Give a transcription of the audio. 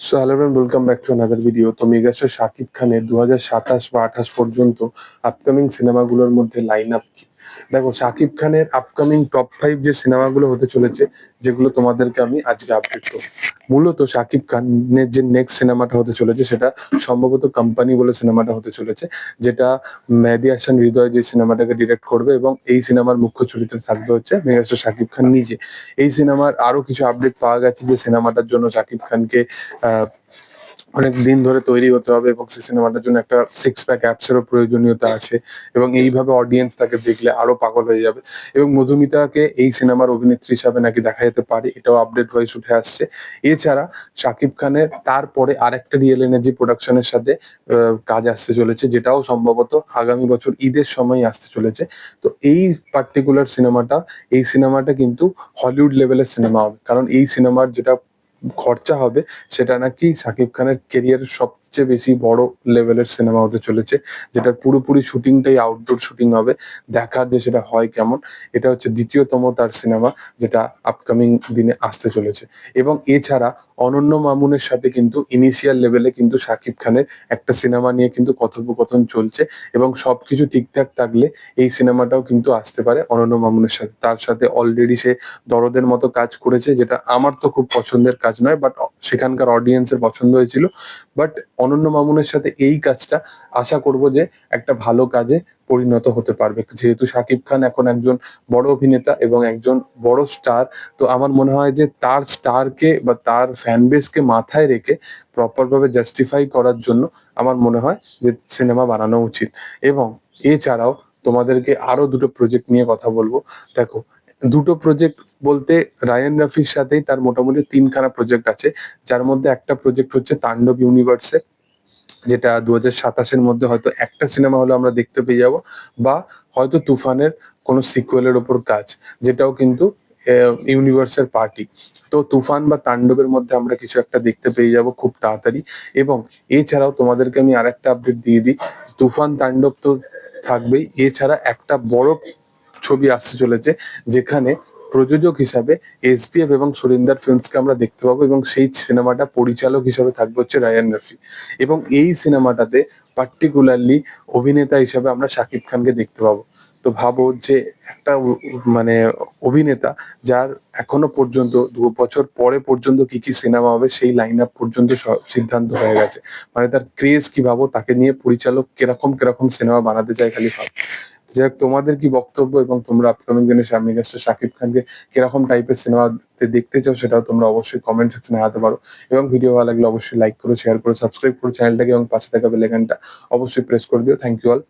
So hello and welcome back to another video তো megastar Shakib খানের দু হাজার সাতাশ বা আঠাশ পর্যন্ত আপকামিং সিনেমাগুলোর মধ্যে লাইন আপ কি? দেখো শাকিব খানের আপকামিং টপ ফাইভ যে সিনেমাগুলো হতে চলেছে, যেগুলো তোমাদেরকে আমি আজকে আপডেট করব। মূলত শাকিব খানের যে নেক্সট সিনেমাটা হতে চলেছে, সেটা সম্ভবত কোম্পানি বলে সিনেমাটা হতে চলেছে, যেটা মেহেদি হাসান হৃদয় যে সিনেমাটাকে ডিরেক্ট করবে এবং এই সিনেমার মুখ্য চরিত্রে থাকবে হচ্ছে মেগাস্টার শাকিব খান নিজে। এই সিনেমার আরও কিছু আপডেট পাওয়া গেছে যে সিনেমাটার জন্য শাকিব খানকে অনেক দিন ধরে তৈরি হতে হবে এবং সেই সিনেমাটার জন্য একটা সিক্স প্যাক অ্যাপসেরও প্রয়োজনীয়তা আছে এবং এইভাবে অডিয়েন্স তাকে দেখলে আরও পাগল হয়ে যাবে। এবং মধুমিতাকে এই সিনেমার অভিনেত্রী হিসাবে নাকি দেখা যেতে পারে, এটাও আপডেট ওয়াইজ উঠে আসছে। এছাড়া শাকিব খানের তারপরে আরেকটা রিয়েল এনার্জি প্রোডাকশনের সাথে কাজ আসতে চলেছে, যেটাও সম্ভবত আগামী বছর ঈদের সময় আসতে চলেছে। তো এই পার্টিকুলার সিনেমাটা এই সিনেমাটা কিন্তু হলিউড লেভেলের সিনেমা হবে। কারণ এই সিনেমার যেটা খরচা হবে সেটা নাকি সাকিব খানের কেরিয়ারের সবচেয়ে বেশি বড় লেভেলের সিনেমা হতে চলেছে যেটা পুরোপুরি শুটিংটাই আউটডোর শুটিং হবে, দেখার যে সেটা হয় কেমন, এটা হচ্ছে দ্বিতীয়তম তার সিনেমা, যেটা আপকামিং দিনে আসতে চলেছে। এবং এছাড়া অনন্য মামুনের সাথে কিন্তু ইনিশিয়াল লেভেলে কিন্তু শাকিব খানের একটা সিনেমা নিয়ে কিন্তু কথোপকথন চলছে, এবং সবকিছু ঠিকঠাক থাকলে এই সিনেমাটাও কিন্তু আসতে পারে অনন্য মামুনের সাথে। তার সাথে অলরেডি সে দরদের মতো কাজ করেছে, যেটা আমার তো খুব পছন্দের কাজ নয় বাট সেখানকার অডিয়েন্সের পছন্দ হয়েছিল বাট অনন্য মামুনের সাথে এই কাজটা আশা করব যে একটা ভালো কাজে পরিণত হতে পারবে। যেহেতু শাকিব খান এখন একজন বড় অভিনেতা এবং একজন বড় স্টার, তো আমার মনে হয় যে তার স্টারকে বা তার ফ্যান বেসকে মাথায় রেখে প্রপার ভাবে জাস্টিফাই করার জন্য আমার মনে হয় যে সিনেমা বানানো উচিত। এবং এছাড়াও তোমাদেরকে আরও দুটো প্রজেক্ট নিয়ে কথা বলব। দেখো দুটো প্রজেক্ট বলতে রায়ান রাফির সাথেই তার মোটামুটি তিনখানা প্রজেক্ট আছে। যার মধ্যে একটা প্রজেক্ট হচ্ছে তাণ্ডব ইউনিভার্সে যেটা দু হাজার সাতাশের মধ্যে হয়তো একটা সিনেমা হলে আমরা দেখতে পেয়ে যাব, বা হয়তো তুফানের কোনো সিকুয়েলের ওপর কাজ, যেটাও কিন্তু ইউনিভার্সের পার্টি তো তুফান বা তাণ্ডবের মধ্যে আমরা কিছু একটা দেখতে পেয়ে যাব খুব তাড়াতাড়ি। এবং এছাড়াও তোমাদেরকে আমি আরেকটা আপডেট দিয়ে দিই, তুফান তাণ্ডব তো থাকবেই, এছাড়া একটা বড় ছবি আসতে চলেছে, যেখানে প্রযোজক হিসাবে এসপিএফ এবং সুরিন্দার ফিল্মসকে আমরা দেখতে পাবো এবং সেই সিনেমাটা পরিচালক হিসাবে থাকবে হচ্ছে রায়ান রফি। এবং এই সিনেমাটাতে পার্টিকুলারলি অভিনেতা হিসাবে আমরা শাকিব খানকে দেখতে পাবো। তো ভাবো যে একটা মানে অভিনেতা যার এখনও পর্যন্ত, দু বছর পরে পর্যন্ত কি কি সিনেমা হবে সেই লাইন আপ পর্যন্ত সিদ্ধান্ত হয়ে গেছে। মানে তার ক্রেজ কি ভাবো, তাকে নিয়ে পরিচালক কীরকম কীরকম সিনেমা বানাতে চায় খালি ভাব। যাই তোমাদের কি বক্তব্য এবং তোমরা আপকামিং দিনে সামনে গেস্ট শাকিব খানকে কীরকম টাইপের সিনেমা দেখতে চাও সেটাও তোমরা অবশ্যই কমেন্ট সেকশনে হাতে পারো। এবং ভিডিও ভালো লাগলে অবশ্যই লাইক করো শেয়ার করো সাবস্ক্রাইব করো চ্যানেলটাকে এবং পাশে থাকা বেলাইকানটা অবশ্যই প্রেস করে দিও। Thank you all